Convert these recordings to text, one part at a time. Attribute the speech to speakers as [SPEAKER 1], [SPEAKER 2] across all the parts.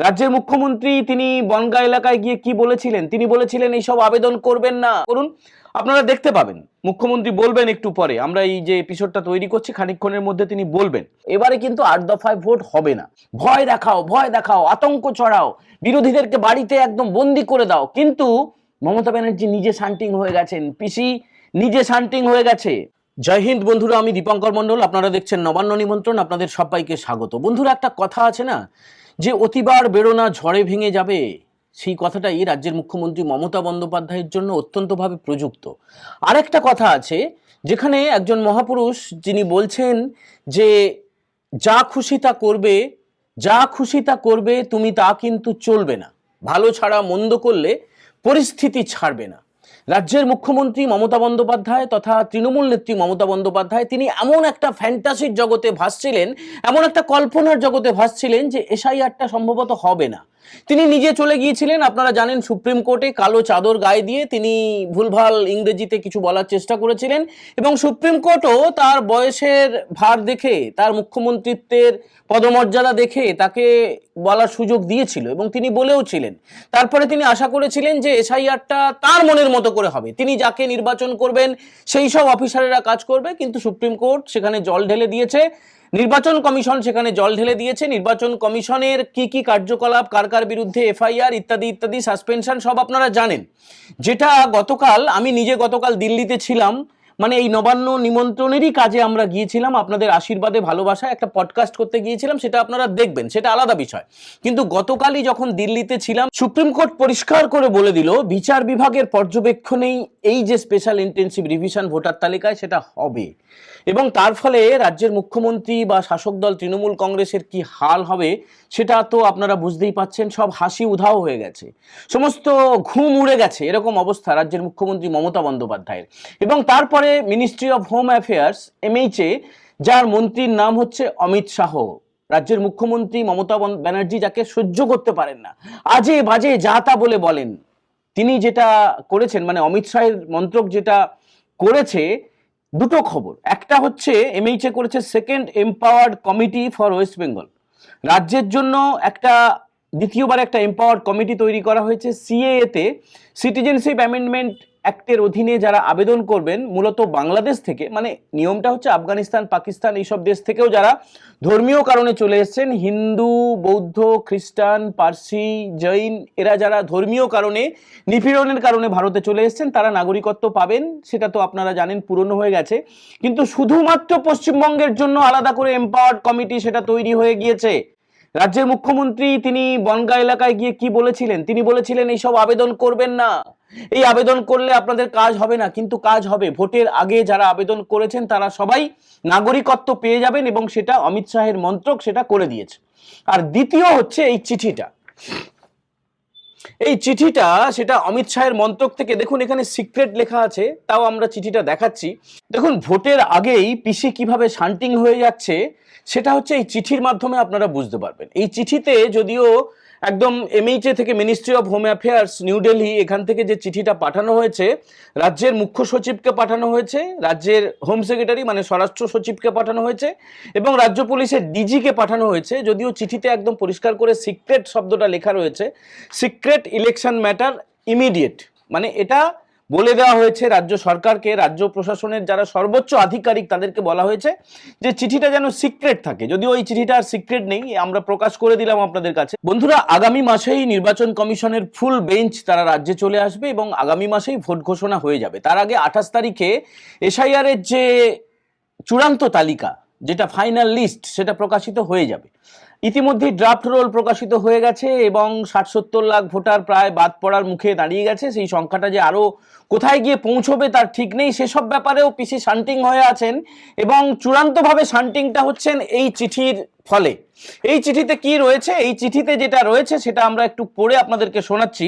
[SPEAKER 1] রাজ্যের মুখ্যমন্ত্রী তিনি বনগা এলাকায় গিয়ে কি বলেছিলেন? তিনি বলেছিলেন, এইসব আবেদন করবেন না। করুন, আপনারা দেখতে পাবেন। মুখ্যমন্ত্রী বলবেন একটু পরে, আমরা এই যে এপিসোডটা তৈরি করছি, খানিকক্ষণের মধ্যে তিনি বলবেন। এবারে কিন্তু আট দফায় ভোট হবে না। ভয় দেখাও ভয় দেখাও, আতঙ্ক ছড়াও, বিরোধীদেরকে বাড়িতে একদম বন্দি করে দাও। কিন্তু মমতা ব্যানার্জি নিজে শান্টিং হয়ে গেছেন। পিসি নিজে শান্টিং হয়ে গেছে। জয় হিন্দ বন্ধুরা, আমি দীপঙ্কর মণ্ডল। আপনারা দেখছেন নবান্ন নিমন্ত্রণ, আপনাদের সবাইকে স্বাগত। বন্ধুরা, একটা কথা আছে না? যে অতিবার বেরোনা ঝড়ে ভেঙে যাবে, সেই কথাটাই রাজ্যের মুখ্যমন্ত্রী মমতা বন্দ্যোপাধ্যায়ের জন্য অত্যন্তভাবে প্রযুক্ত। আরেকটা কথা আছে, যেখানে একজন মহাপুরুষ যিনি বলছেন যে, যা খুশি তা করবে, যা খুশি তা করবে, তুমি তা কিন্তু চলবে না। ভালো ছাড়া মন্দ করলে পরিস্থিতি ছাড়বে না। রাজ্যের মুখ্যমন্ত্রী মমতা বন্দ্যোপাধ্যায় তথা তৃণমূল নেত্রী মমতা বন্দ্যোপাধ্যায়, তিনি এমন একটা ফ্যান্টাসির জগতে ভাসছিলেন, এমন একটা কল্পনার জগতে ভাসছিলেন যে এসআইআরটা সম্ভবত হবে না। তিনি নিজে চলে গিয়েছিলেন, আপনারা জানেন সুপ্রিম কোর্টে কালো চাদর গায়ে দিয়ে তিনি ভুলভাল ইংরেজিতে কিছু বলার চেষ্টা করেছিলেন এবং সুপ্রিম কোর্টও তার বয়সের ভার দেখে, তার মুখ্যমন্ত্রিত্বের পদমর্যাদা দেখে তাকে বলার সুযোগ দিয়েছিল এবং তিনি বলেও ছিলেন। তারপরে তিনি আশা করেছিলেন যে এসআইআরটা তার মনের মতো করে হবে। তিনি যাকে নির্বাচন করবেন, সেই সব অফিসারেরা কাজ করবে, কিন্তু সুপ্রিম কোর্ট সেখানে জল ঢেলে দিয়েছে। নির্বাচন কমিশন সেখানে জল ঢেলে দিয়েছে। নির্বাচন কমিশনের কি কি কার্যকলাপ, কার কার বিরুদ্ধে এফআইআর ইত্যাদি ইত্যাদি, সাসপেনশন সব আপনারা জানেন। যেটা গতকাল, আমি নিজে গতকাল দিল্লিতে ছিলাম মানে এই নবান্ন নিমন্ত্রণেরই কাজে আমরা গিয়েছিলাম, আপনাদের আশীর্বাদে, ভালোবাসায় একটা পডকাস্ট করতে গিয়েছিলাম, সেটা আপনারা দেখবেন, সেটা আলাদা বিষয়। কিন্তু গতকালই যখন দিল্লিতে ছিলাম, সুপ্রিম কোর্ট পরিষ্কার করে বলে দিল, বিচার বিভাগের পর্যবেক্ষণেই এই যে স্পেশাল ইন্টেন্সিভ রিভিশন ভোটার তালিকায় সেটা হবে। এবং তার ফলে রাজ্যের মুখ্যমন্ত্রী বা শাসক দল তৃণমূল কংগ্রেসের কি হাল হবে, সেটা তো আপনারা বুঝতেই পাচ্ছেন, সব হাসি উধাও হয়ে গেছে। সমস্ত ঘুম উড়ে গেছে, এরকম অবস্থা রাজ্যের মুখ্যমন্ত্রী মমতা বন্দ্যোপাধ্যায়ের। এবং তারপরে মিনিস্ট্রি অফ হোম অ্যাফেয়ার্স এমএইচে যার মন্ত্রীর নাম হচ্ছে অমিত শাহ। রাজ্যের মুখ্যমন্ত্রী মমতা ব্যানার্জি যাকে সহ্য করতে পারেন না, আজে বাজে যা তা বলে বলেন। তিনি যেটা করেছেন মানে অমিত শাহের মন্ত্রক যেটা করেছে, দুটো খবর। একটা হচ্ছে এমএইচএ করেছে second empowered committee for West Bengal রাজ্যের জন্য একটা, দ্বিতীয়বার একটা এম্পাওয়ার্ড কমিটি তৈরি করা হয়েছে সিএএতে সিটিজেনশিপ অ্যামেন্ডমেন্ট অ্যাক্টের অধীনে যারা আবেদন করবেন, মূলত বাংলাদেশ থেকে মানে নিয়মটা হচ্ছে আফগানিস্তান, পাকিস্তান এইসব দেশ থেকেও যারা ধর্মীয় কারণে চলে এসেছেন, হিন্দু, বৌদ্ধ, খ্রিস্টান, পার্সি, জৈন, এরা যারা ধর্মীয় কারণে, নিপীড়নের কারণে ভারতে চলে এসেছেন, তারা নাগরিকত্ব পাবেন, সেটা তো আপনারা জানেন, পুরনো হয়ে গেছে। কিন্তু শুধুমাত্র পশ্চিমবঙ্গের জন্য আলাদা করে এম্পাওয়ার্ড কমিটি সেটা তৈরি হয়ে গিয়েছে। রাজ্যের মুখ্যমন্ত্রী, তিনি বনগা এলাকায় গিয়ে কি বলেছিলেন? তিনি বলেছিলেন, এইসব আবেদন করবেন না। এই আবেদন করলে আপনাদের কাজ হবে না, কিন্তু কাজ হবে। ভোটের আগে যারা আবেদন করেছেন, তারা সবাই নাগরিকত্ব পেয়ে যাবেন এবং সেটা অমিত শাহের মন্ত্রক সেটা করে দিয়েছে। আর দ্বিতীয় হচ্ছে এই চিঠিটা। এই চিঠিটা সেটা অমিত শাহের মন্ত্রক থেকে, দেখুন এখানে সিক্রেট লেখা আছে, তাও আমরা চিঠিটা দেখাচ্ছি। দেখুন, ভোটের আগেই পিসি কীভাবে শান্টিং হয়ে যাচ্ছে, সেটা হচ্ছে এই চিঠির মাধ্যমে আপনারা বুঝতে পারবেন। এই চিঠিতে যদিও একদম এমএইচএ থেকে ministry of home affairs New Delhi এখান থেকে যে চিঠিটা পাঠানো হয়েছে, রাজ্যের মুখ্য সচিবকে পাঠানো হয়েছে, রাজ্যের হোম সেক্রেটারি মানে স্বরাষ্ট্র সচিবকে পাঠানো হয়েছে, এবং রাজ্য পুলিশের ডিজিকে পাঠানো হয়েছে, যদিও চিঠিতে একদম পরিষ্কার করে সিক্রেট শব্দটা লেখা রয়েছে সিক্রেট ইলেকশন ম্যাটার ইমিডিয়েট মানে এটা বলে দেওয়া হয়েছে, রাজ্য সরকারকে, রাজ্য প্রশাসনের যারা সর্বোচ্চ আধিকারিক তাদেরকে বলা হয়েছে যে চিঠিটা যেন সিক্রেট থাকে। যদিও ওই চিঠিটা আর সিক্রেট নেই, আমরা প্রকাশ করে দিলাম আপনাদের কাছে। বন্ধুরা, আগামী মাসেই নির্বাচন কমিশনের ফুল বেঞ্চ তারা রাজ্যে চলে আসবে এবং আগামী মাসেই ভোট ঘোষণা হয়ে যাবে। তার আগে আঠাশ তারিখে এসআইআর এর যে চূড়ান্ত তালিকা, যেটা ফাইনাল লিস্ট সেটা প্রকাশিত হয়ে যাবে। ইতিমধ্যে ড্রাফট রোল প্রকাশিত হয়ে গেছে এবং ষাট সত্তর লাখ ভোটার প্রায় বাদ পড়ার মুখে দাঁড়িয়ে গেছে। সেই সংখ্যাটা যে আরও কোথায় গিয়ে পৌঁছবে তার ঠিক নেই। সেসব ব্যাপারেও পিসি শান্টিং হয়ে আছেন এবং চূড়ান্তভাবে শান্টিংটা হচ্ছেন এই চিঠির ফলে। এই চিঠিতে কি রয়েছে? এই চিঠিতে যেটা রয়েছে সেটা আমরা একটু পড়ে আপনাদেরকে শোনাচ্ছি।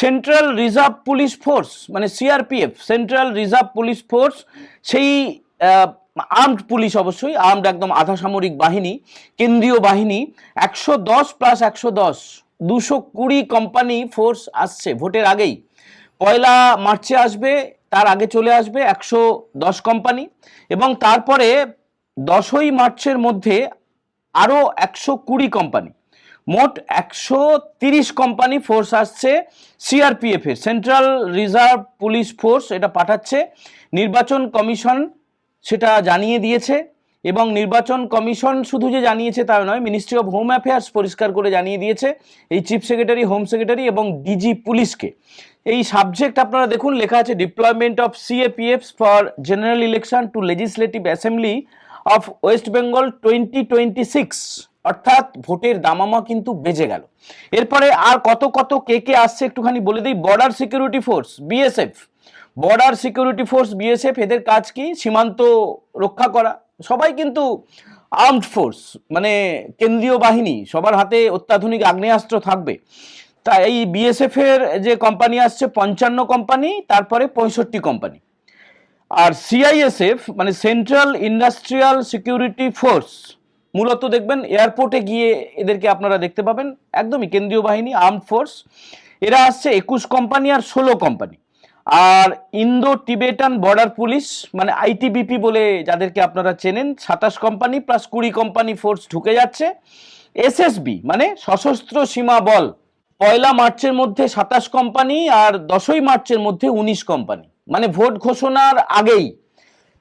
[SPEAKER 1] সেন্ট্রাল রিজার্ভ পুলিশ ফোর্স মানে CRPF central reserve police force সেই আর্মড পুলিশ অবশ্যই আর্মড একদম আধা সামরিক বাহিনী, কেন্দ্রীয় বাহিনী, একশো দশ প্লাস একশো দশ, দুশো কুড়ি কোম্পানি ফোর্স আসছে ভোটের আগেই। পয়লা মার্চে আসবে, তার আগে চলে আসবে একশো দশ কোম্পানি এবং তারপরে দশই মার্চের মধ্যে আরও একশো কুড়ি কোম্পানি মোট একশো তিরিশ কোম্পানি ফোর্স আসছে সিআরপিএফ এর সেন্ট্রাল রিজার্ভ পুলিশ ফোর্স এটা পাঠাচ্ছে, নির্বাচন কমিশন সেটা জানিয়ে দিয়েছে এবং নির্বাচন কমিশন শুধু যে জানিয়েছে তা নয় মিনিস্ট্রি অফ হোম অ্যাফেয়ার্স পরিষ্কার করে জানিয়ে দিয়েছে এই চিফ সেক্রেটারি হোম সেক্রেটারি এবং ডিজি পুলিশকে এই সাবজেক্ট আপনারা দেখুন, লেখা আছে deployment of CAPF for general election to legislative assembly of West Bengal twenty twenty six অর্থাৎ ভোটের দামামা কিন্তু বেজে গেল। এরপরে আর কত কত কে কে আসছে একটুখানি বলে দিই। Border security force BSF border security force BSF এদের কাজ কি? সীমান্ত রক্ষা করা। সবাই কিন্তু আর্মড ফোর্স মানে কেন্দ্রীয় বাহিনী, সবার হাতে অত্যাধুনিক আগ্নেয়াস্ত্র থাকবে। তা এই বিএসএফ এর যে কোম্পানি আসছে, পঞ্চান্ন কোম্পানি তারপরে পঁয়ষট্টি কোম্পানি আর সিআইএসএফ মানে সেন্ট্রাল ইন্ডাস্ট্রিয়াল সিকিউরিটি ফোর্স মূলত দেখবেন এয়ারপোর্টে গিয়ে এদেরকে আপনারা দেখতে পাবেন। একদমই কেন্দ্রীয় বাহিনী আর্মড ফোর্স এরা আসছে একুশ কোম্পানি আর ষোলো কোম্পানি আর ইন্দো টিবেটান বর্ডার পুলিশ মানে আইটিবিপি বলে যাদেরকে আপনারা চেনেন, সাতাশ কোম্পানি প্লাস কুড়ি কোম্পানি ফোর্স ঢুকে যাচ্ছে। এসএসবি মানে সশস্ত্র সীমা বল, পয়লা মার্চের মধ্যে সাতাশ কোম্পানি আর দশই মার্চের মধ্যে উনিশ কোম্পানি মানে ভোট ঘোষণার আগেই।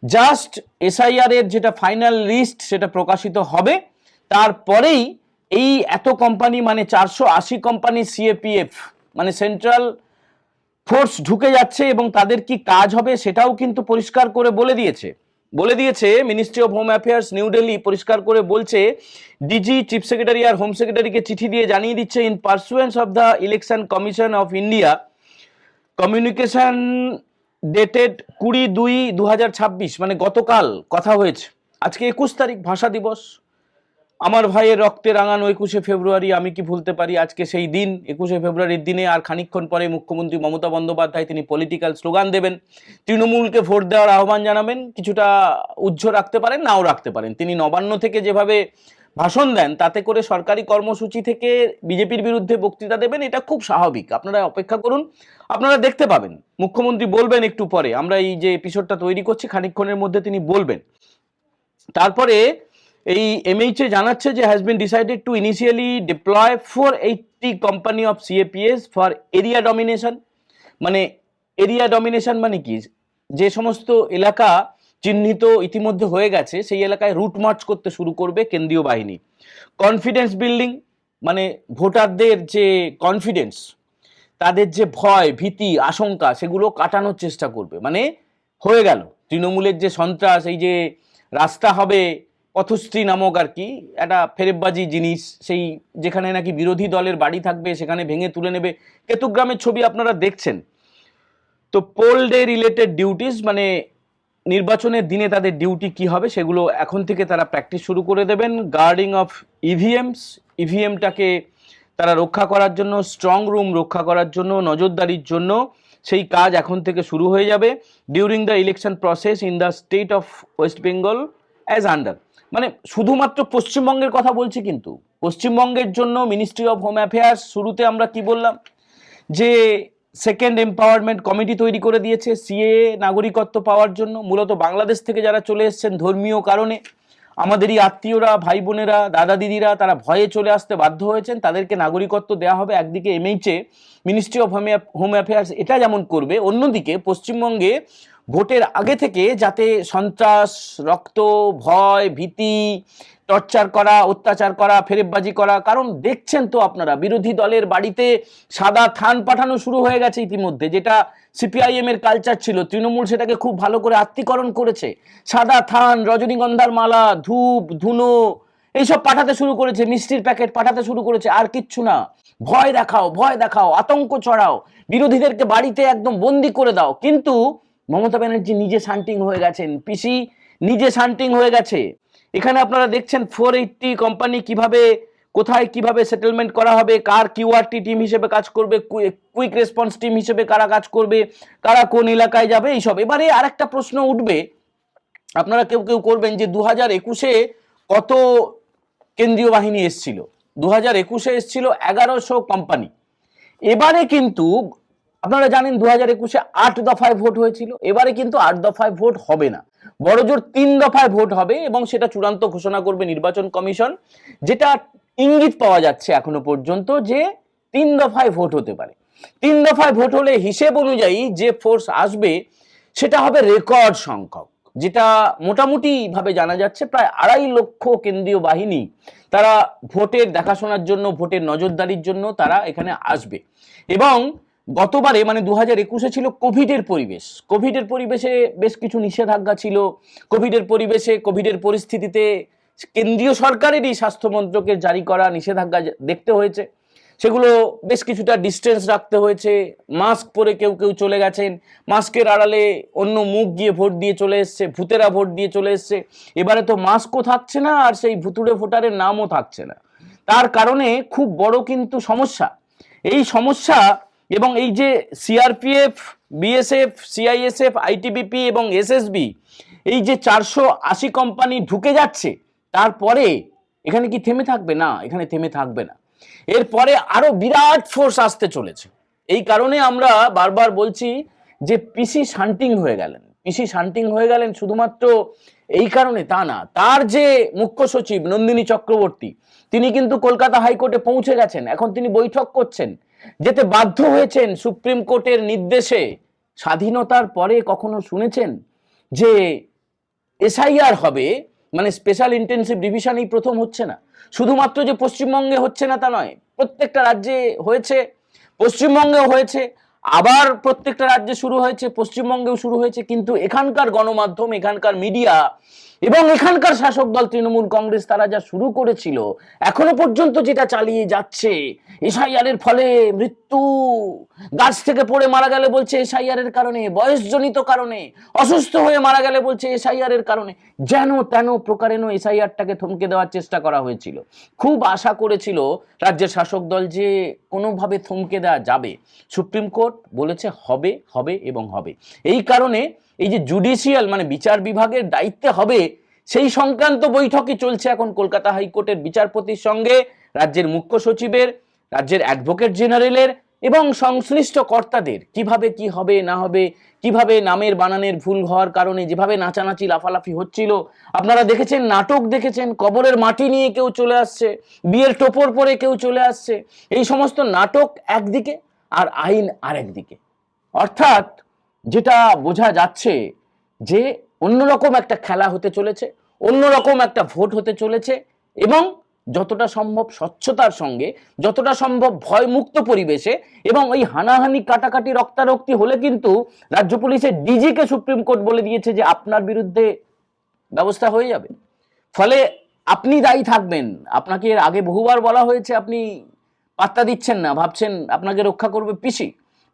[SPEAKER 1] জাস্ট এসআইআর এর যেটা ফাইনাল লিস্ট সেটা প্রকাশিত হবে। তারপরেই এই এত কোম্পানি মানে চারশো আশি কোম্পানি সিএপিএফ মানে সেন্ট্রাল ফোর্স ঢুকে যাচ্ছে এবং তাদের কি কাজ হবে সেটাও কিন্তু পরিষ্কার করে বলে দিয়েছে। বলে দিয়েছে ministry of home affairs New Delhi পরিষ্কার করে বলছে ডিজি চিফ সেক্রেটারি আর হোম সেক্রেটারিকে চিঠি দিয়ে জানিয়ে দিচ্ছে in pursuance of the election commission of India communication dated কুড়ি দুই দু মানে গতকাল, কথা হয়েছে। আজকে একুশ তারিখ, ভাষা দিবস। আমার ভাইয়ের রক্তে রাঙানো একুশে ফেব্রুয়ারি, আমি কি ভুলতে পারি? আজকে সেই দিন, একুশে ফেব্রুয়ারির দিনে আর খানিকক্ষণ পরে মুখ্যমন্ত্রী মমতা বন্দ্যোপাধ্যায় তিনি পলিটিক্যাল স্লোগান দেবেন। তৃণমূলকে ভোট দেওয়ার আহ্বান জানাবেন, কিছুটা উজ্জ্ব রাখতে পারেন, নাও রাখতে পারেন। তিনি নবান্ন থেকে যেভাবে ভাষণ দেন, তাতে করে সরকারি কর্মসূচি থেকে বিজেপির বিরুদ্ধে বক্তৃতা দেবেন, এটা খুব স্বাভাবিক। আপনারা অপেক্ষা করুন, আপনারা দেখতে পাবেন। মুখ্যমন্ত্রী বলবেন একটু পরে, আমরা এই যে এপিসোডটা তৈরি করছি, খানিকক্ষণের মধ্যে তিনি বলবেন। তারপরে এই এমএইচএ জানাচ্ছে যে has been decided to initially deploy four eighty company of CAPS for area domination মানে এরিয়া ডমিনেশন মানে কি? যে সমস্ত এলাকা চিহ্নিত ইতিমধ্যে হয়ে গেছে, সেই এলাকায় রুট মার্চ করতে শুরু করবে কেন্দ্রীয় বাহিনী। কনফিডেন্স বিল্ডিং মানে ভোটারদের যে কনফিডেন্স তাদের যে ভয়, ভীতি, আশঙ্কা, সেগুলো কাটানোর চেষ্টা করবে। মানে হয়ে গেল। তৃণমূলের যে সন্ত্রাস, এই যে রাস্তা হবে পথশ্রী নামক আর কি, একটা ফেরেববাজি জিনিস, সেই যেখানে নাকি বিরোধী দলের বাড়ি থাকবে, সেখানে ভেঙে তুলে নেবে। কেতুগ্রামের ছবি আপনারা দেখছেন। তো পোল ডে রিলেটেড ডিউটিস মানে নির্বাচনের দিনে তাদের ডিউটি কি হবে, সেগুলো এখন থেকে তারা প্র্যাকটিস শুরু করে দেবেন। গার্ডিং অফ ইভিএমস, ইভিএমটাকে তারা রক্ষা করার জন্য, স্ট্রং রুম রক্ষা করার জন্য, নজরদারির জন্য, সেই কাজ এখন থেকে শুরু হয়ে যাবে। During the election process in the state of West Bengal as under. মানে শুধুমাত্র পশ্চিমবঙ্গের কথা বলছি কিন্তু, পশ্চিমবঙ্গের জন্য মিনিস্ট্রি অফ হোম অ্যাফেয়ার্স শুরুতে আমরা কি বললাম? যে সেকেন্ড এম্পাওয়ারমেন্ট কমিটি তৈরি করে দিয়েছে সিএ নাগরিকত্ব পাওয়ার জন্য, মূলত বাংলাদেশ থেকে যারা চলে এসছেন ধর্মীয় কারণে, আমাদেরই আত্মীয়রা, ভাই বোনেরা, দাদা দিদিরা, তারা ভয়ে চলে আসতে বাধ্য হয়েছেন, তাদেরকে নাগরিকত্ব দেওয়া হবে। একদিকে এমএইচে মিনিস্ট্রি অফ হোম অ্যাফেয়ার্স এটা যেমন করবে, অন্যদিকে পশ্চিমবঙ্গে ভোটের আগে থেকে যাতে সন্ত্রাস, রক্ত, ভয়, ভীতি, টর্চার করা, অত্যাচার করা, ফেরেববাজি করা, কারণ দেখছেন তো আপনারা, বিরোধী দলের বাড়িতে সাদা থান পাঠানো শুরু হয়ে গেছে ইতিমধ্যে, যেটা সিপিআইএম এর কালচার ছিল। তৃণমূল সেটাকে খুব ভালো করে আত্মীকরণ করেছে। সাদা থান, রজনীগন্ধার মালা, ধূপ, ধুনো, এইসব পাঠাতে শুরু করেছে, মিষ্টির প্যাকেট পাঠাতে শুরু করেছে, আর কিচ্ছু না। ভয় দেখাও ভয় দেখাও, আতঙ্ক ছড়াও। বিরোধীদেরকে বাড়িতে একদম বন্দি করে দাও। কিন্তু মমতা ব্যানার্জি নিজে শান্টিং হয়ে গেছেন। পিসি নিজে শান্টিং হয়ে গেছে। এখানে আপনারা দেখছেন ফোর এইটটি কোম্পানি কীভাবে, কোথায় কীভাবে সেটেলমেন্ট করা হবে, কার কিউআরটি টিম হিসেবে কাজ করবে কুইক রেসপন্স টিম হিসেবে কারা কাজ করবে, কারা কোন এলাকায় যাবে, এইসব। এবারে আরেকটা প্রশ্ন উঠবে, আপনারা কেউ কেউ করবেন যে দু হাজার একুশে কত কেন্দ্রীয় বাহিনী এসছিল? দু হাজার একুশে এসছিল এগারোশো কোম্পানি এবারে কিন্তু আপনারা জানেন দু হাজার একুশে আট দফায় ভোট হয়েছিল। এবারে কিন্তু আট দফায় ভোট হবে না। বড়জোর তিন দফায় ভোট হবে এবং সেটা চূড়ান্ত ঘোষণা করবে নির্বাচন কমিশন, যেটা ইঙ্গিত পাওয়া যাচ্ছে এখনও পর্যন্ত যে তিন দফায় ভোট হতে পারে। তিন দফায় ভোট হলে হিসেব অনুযায়ী যে ফোর্স আসবে, সেটা হবে রেকর্ড সংখ্যক, যেটা মোটামুটি ভাবে জানা যাচ্ছে প্রায় আড়াই লক্ষ কেন্দ্রীয় বাহিনী তারা ভোটের দেখাশোনার জন্য, ভোটের নজরদারির জন্য তারা এখানে আসবে। এবং গতবারে মানে দু হাজার একুশে ছিল কোভিডের পরিবেশ। কোভিডের পরিবেশে বেশ কিছু নিষেধাজ্ঞা ছিল। কোভিডের পরিবেশে, কোভিডের পরিস্থিতিতে কেন্দ্রীয় সরকারেরই স্বাস্থ্য মন্ত্রকের জারি করা নিষেধাজ্ঞা দেখতে হয়েছে। সেগুলো বেশ কিছুটা ডিস্টেন্স রাখতে হয়েছে। মাস্ক পরে কেউ কেউ চলে গেছেন। মাস্কের আড়ালে অন্য মুখ গিয়ে ভোট দিয়ে চলে এসছে, ভূতেরা ভোট দিয়ে চলে এসছে। এবারে তো মাস্কও থাকছে না, আর সেই ভুতুড়ে ভোটারের নামও থাকছে না। তার কারণে খুব বড় কিন্তু সমস্যা। এই সমস্যা এবং এই যে সিআরপিএফ বিএসএফ সিআইএসএফ আইটিবিপি এবং এসএসবি এই যে চারশো আশি কোম্পানি ঢুকে যাচ্ছে, তারপরে এখানে কি থেমে থাকবে? না, এখানে থেমে থাকবে না। এরপরে আরও বিরাট ফোর্স আসতে চলেছে। এই কারণে আমরা বারবার বলছি যে পিসি শান্টিং হয়ে গেলেন। পিসি শান্টিং হয়ে গেলেন শুধুমাত্র এই কারণে, তা না। তার যে মুখ্য সচিব নন্দিনী চক্রবর্তী, তিনি কিন্তু কলকাতা হাইকোর্টে পৌঁছে গেছেন। এখন তিনি বৈঠক করছেন। যেতে বাধ্য হয়েছেন সুপ্রিম কোর্টের নির্দেশে। স্বাধীনতার পরে কখনো শুনেছেন যে এসআইআর হবে? মানে স্পেশাল ইন্টেনসিভ ডিভিশন এই প্রথম হচ্ছে না। শুধুমাত্র যে পশ্চিমবঙ্গে হচ্ছে না তা নয়, প্রত্যেকটা রাজ্যে হয়েছে, পশ্চিমবঙ্গেও হয়েছে, আবার প্রত্যেকটা রাজ্যে শুরু হয়েছে, পশ্চিমবঙ্গেও শুরু হয়েছে, কিন্তু এখানকার গণমাধ্যম, এখানকার মিডিয়া এবং এখানকার শাসক দল, তৃণমূল কংগ্রেস, তারা যা শুরু করেছিল, এখনও পর্যন্ত যেটা চালিয়ে যাচ্ছে, এসআইআর এর ফলে মৃত্যু। গাছ থেকে পড়ে মারা গেলে বলছে এসআইআর এর কারণে, বয়সজনিত কারণে, অসুস্থ হয়ে মারা গেলে বলছে এসআইআর এর কারণে। যেন তেন প্রকারেণ এসআইআরটাকে থমকে দেওয়ার চেষ্টা করা হয়েছিল। খুব আশা করেছিল রাজ্যের শাসক দল যে কোনোভাবে থমকে দেওয়া যাবে। সুপ্রিম কোর্ট বলেছে হবে হবে এবং হবে। এই কারণে এই যে জুডিশিয়াল মানে বিচার বিভাগের দায়িত্বে হবে, সেই সংক্রান্ত বৈঠকই চলছে এখন কলকাতা হাইকোর্টের বিচারপতির সঙ্গে, রাজ্যের মুখ্য সচিবের, রাজ্যের অ্যাডভোকেট জেনারেলের এবং সংশ্লিষ্ট কর্তাদের। কীভাবে কি হবে, না হবে, কীভাবে নামের বানানের ভুল হওয়ার কারণে, যেভাবে নাচানাচি, লাফালাফি হচ্ছিল। আপনারা দেখেছেন, নাটক দেখেছেন, কবরের মাটি নিয়ে কেউ চলে আসছে, বিয়ের টোপর পরে কেউ চলে আসছে। এই সমস্ত নাটক একদিকে আর আইন আরেকদিকে। অর্থাৎ যেটা বোঝা যাচ্ছে যে অন্যরকম একটা খেলা হতে চলেছে অন্যরকম একটা ভোট হতে চলেছে এবং যতটা সম্ভব স্বচ্ছতার সঙ্গে, যতটা সম্ভব ভয়মুক্ত পরিবেশে এবং ওই হানাহানি, কাটাকাটি, রক্তারক্তি হলে কিন্তু রাজ্য পুলিশের ডিজিকে সুপ্রিম কোর্ট বলে দিয়েছে যে আপনার বিরুদ্ধে ব্যবস্থা হয়ে যাবে। ফলে আপনি দায়ী থাকবেন। আপনাকে এর আগে বহুবার বলা হয়েছে, আপনি পাত্তা দিচ্ছেন না, ভাবছেন আপনাকে রক্ষা করবে পিসি।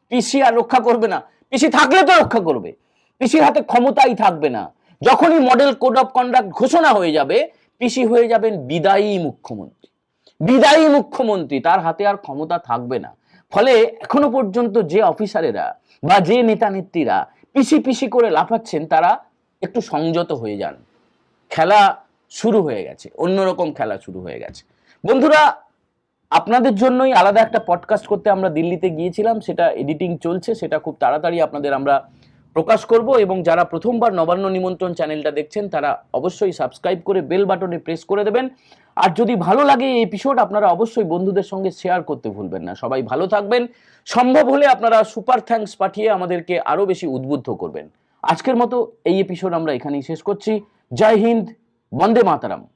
[SPEAKER 1] পিসি আর রক্ষা করবে না। পিসি থাকলে তো রক্ষা করবে। পিসির হাতে ক্ষমতাই থাকবে না। যখনই মডেল কোড অফ কন্ডাক্ট ঘোষণা হয়ে যাবে, পিসি হয়ে যাবেন বিদায়ী মুখ্যমন্ত্রী। বিদায়ী মুখ্যমন্ত্রী, তার হাতে আর ক্ষমতা থাকবে না। ফলে এখনও পর্যন্ত যে অফিসারেরা বা যে নেতা নেত্রীরা পিসি পিসি করে লাফাচ্ছেন, তারা একটু সংযত হয়ে যান। খেলা শুরু হয়ে গেছে। অন্যরকম খেলা শুরু হয়ে গেছে। বন্ধুরা আপনাদের জন্যই আলাদা একটা পডকাস্ট করতে আমরা দিল্লিতে গিয়েছিলাম, সেটা এডিটিং চলছে, সেটা খুব তাড়াতাড়ি আপনাদের আমরা প্রকাশ করব এবং যারা প্রথমবার নবান্ন নিমন্ত্রণ চ্যানেলটা দেখছেন, তারা অবশ্যই সাবস্ক্রাইব করে বেল বাটনে প্রেস করে দেবেন। আর যদি ভালো লাগে এই এপিসোড আপনারা অবশ্যই বন্ধুদের সঙ্গে শেয়ার করতে ভুলবেন না। সবাই ভালো থাকবেন। সম্ভব হলে আপনারা সুপার থ্যাঙ্কস পাঠিয়ে আমাদেরকে আরও বেশি উদ্বুদ্ধ করবেন। আজকের মতো এই এপিসোড আমরা এখানেই শেষ করছি। জয় হিন্দ, বন্দে মাতারাম।